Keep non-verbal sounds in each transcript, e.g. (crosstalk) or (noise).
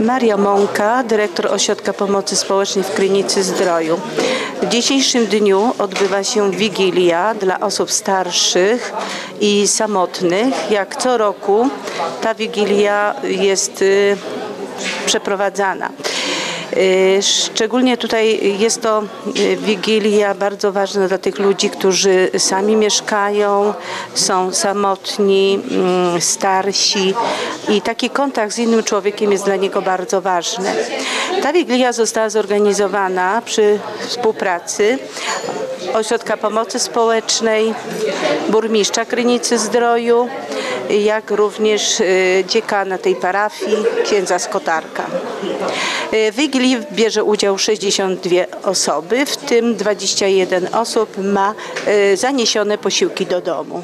Maria Mąka, dyrektor Ośrodka Pomocy Społecznej w Krynicy Zdroju. W dzisiejszym dniu odbywa się Wigilia dla osób starszych i samotnych. Jak co roku ta Wigilia jest y, przeprowadzana. Y, Szczególnie tutaj jest to y, wigilia bardzo ważna dla tych ludzi, którzy sami mieszkają, są samotni, mm, starsi i taki kontakt z innym człowiekiem jest dla niego bardzo ważny. Ta wigilia została zorganizowana przy współpracy Ośrodka Pomocy Społecznej, burmistrza Krynicy Zdroju, jak również y, dziekana tej parafii, księdza Skotarka. Y, W Wigilii bierze udział 62 osoby, w tym 21 osób ma y, zaniesione posiłki do domu.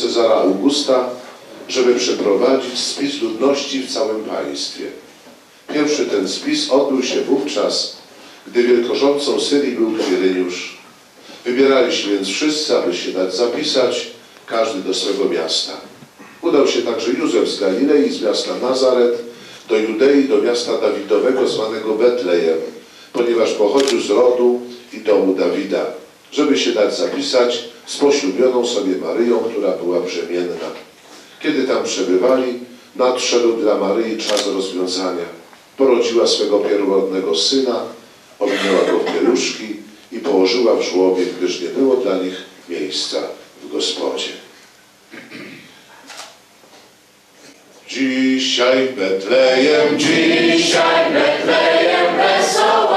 Cezara Augusta, żeby przeprowadzić spis ludności w całym państwie. Pierwszy ten spis odbył się wówczas, gdy wielkorządcą Syrii był Kwiryniusz. Wybierali się więc wszyscy, aby się dać zapisać, każdy do swego miasta. Udał się także Józef z Galilei, z miasta Nazaret, do Judei, do miasta Dawidowego zwanego Betlejem, ponieważ pochodził z rodu i domu Dawida, żeby się dać zapisać z poślubioną sobie Maryją, która była brzemienna. Kiedy tam przebywali, nadszedł dla Maryi czas rozwiązania. Porodziła swego pierworodnego syna, owinęła go w pieluszki i położyła w żłobie, gdyż nie było dla nich miejsca w gospodzie. Dzisiaj Betlejem, dzisiaj Betlejem wesoła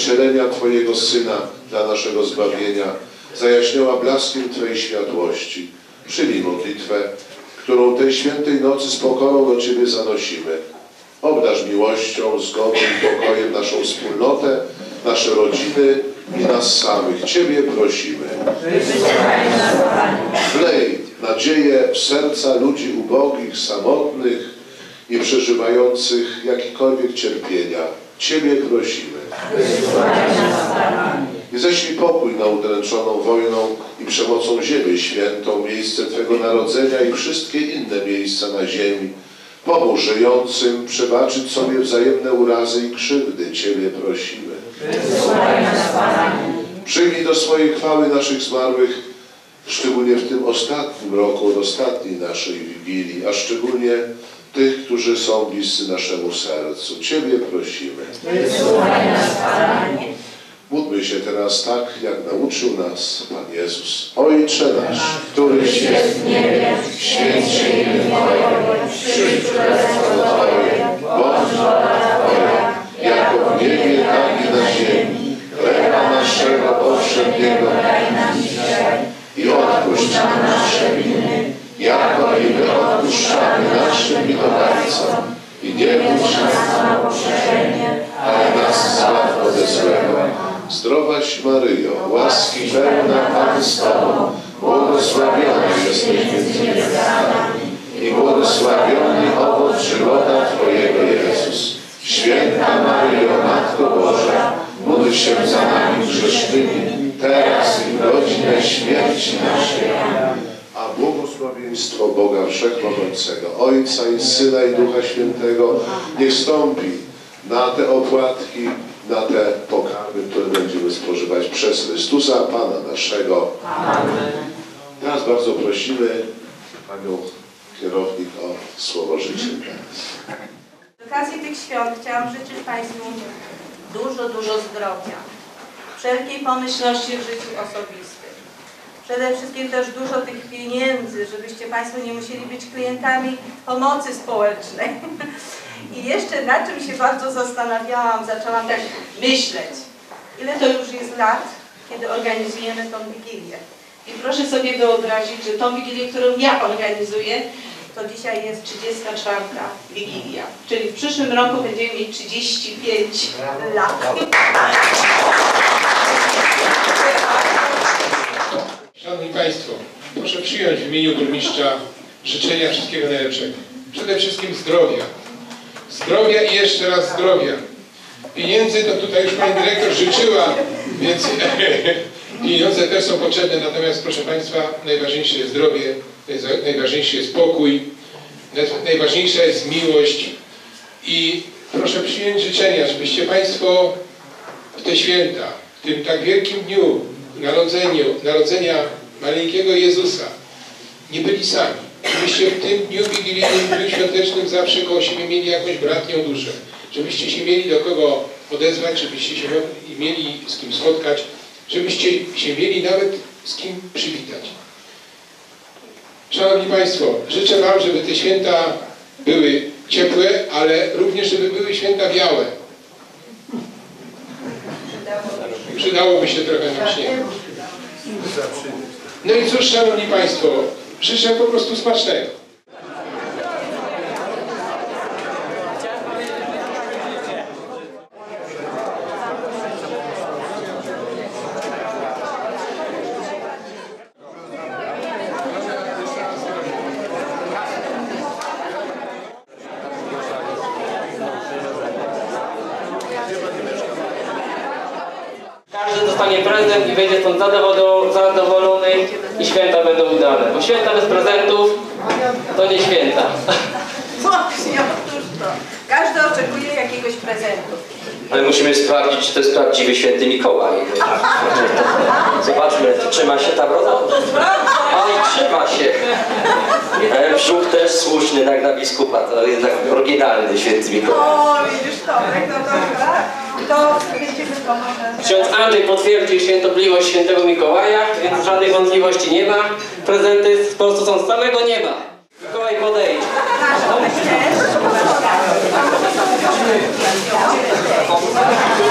wcielenia Twojego Syna dla naszego zbawienia, zajaśniała blaskiem Twojej światłości. Przyjmij modlitwę, którą tej świętej nocy z pokorą do Ciebie zanosimy. Obdarz miłością, zgodą i pokojem naszą wspólnotę, nasze rodziny i nas samych. Ciebie prosimy. Wlej nadzieję w serca ludzi ubogich, samotnych i przeżywających jakikolwiek cierpienia. Ciebie prosimy. I ześlij pokój na udręczoną wojną i przemocą ziemię świętą, miejsce Twego narodzenia i wszystkie inne miejsca na ziemi. Pomóż żyjącym przebaczyć sobie wzajemne urazy i krzywdy. Ciebie prosimy. Przyjmij do swojej chwały naszych zmarłych, szczególnie w tym ostatnim roku, od ostatniej naszej Wigilii, a szczególnie tych, którzy są bliscy naszemu sercu. Ciebie prosimy. Módlmy się teraz tak, jak nauczył nas Pan Jezus. Ojcze nasz, któryś jest w niebie, Wódź nas zbaw ode złego. Zdrowaś Maryjo, łaski pełna Pan z Tobą, błogosławiona jesteś między niewiastami i błogosławiony owoc żywota Twojego Jezus. Święta Maryjo, Matko Boża, módl się za nami grzesznymi, teraz i w godzinę śmierci naszej. Amen. Błogosławieństwo Boga Wszechmogącego, Ojca i Syna i Ducha Świętego, niech stąpi na te opłatki, na te pokarmy, które będziemy spożywać przez Chrystusa, Pana naszego. Teraz bardzo prosimy Panią kierownik o słowo życzenia. Z okazji tych świąt chciałam życzyć Państwu dużo, dużo zdrowia, wszelkiej pomyślności w życiu osobistym. Przede wszystkim też dużo tych pieniędzy, żebyście Państwo nie musieli być klientami pomocy społecznej. I jeszcze na czym się bardzo zastanawiałam, zaczęłam tak myśleć, ile to już jest lat, kiedy organizujemy tą Wigilię. I proszę sobie wyobrazić, że tą Wigilię, którą ja organizuję, to dzisiaj jest 34. Wigilia. Czyli w przyszłym roku będziemy mieć 35 lat. (laughs) Szanowni Państwo, proszę przyjąć w imieniu burmistrza życzenia wszystkiego najlepszego. Przede wszystkim zdrowia. Zdrowia i jeszcze raz zdrowia. Pieniędzy to tutaj już Pani Dyrektor życzyła, więc (laughs) pieniądze też są potrzebne, natomiast proszę Państwa, najważniejsze jest zdrowie, najważniejszy jest spokój, najważniejsza jest miłość i proszę przyjąć życzenia, żebyście Państwo w te święta, w tym tak wielkim dniu narodzeniu, narodzenia maleńkiego Jezusa, nie byli sami. Żebyście w tym dniu wigilijnym, dniu świątecznym zawsze koło siebie mieli jakąś bratnią duszę. Żebyście się mieli do kogo odezwać, żebyście się mieli z kim spotkać, żebyście się mieli nawet z kim przywitać. Szanowni Państwo, życzę Wam, żeby te święta były ciepłe, ale również, żeby były święta białe. Przydałoby się trochę nam śniegu. No i cóż, Szanowni Państwo, życzę po prostu smacznego. I będzie stąd zadowolony, zadowolony i święta będą udane. Bo święta bez prezentów to nie święta. (laughs) Właśnie, otóż to. Każdy oczekuje jakiegoś prezentu. Ale musimy sprawdzić, czy to jest prawdziwy święty Mikołaj. (laughs) Zobaczmy, trzyma się ta broda? Oj, trzyma się. E, Brzuch też słuszny, tak na biskupa, to jednak oryginalny święty Mikołaj. O, widzisz to, tak, no dobra. To będziemy to może... Ksiądz Andrzej potwierdził świętobliwość świętego Mikołaja, więc żadnych wątpliwości nie ma. Prezenty po prostu są z samego nieba. Mikołaj podejdź. Też.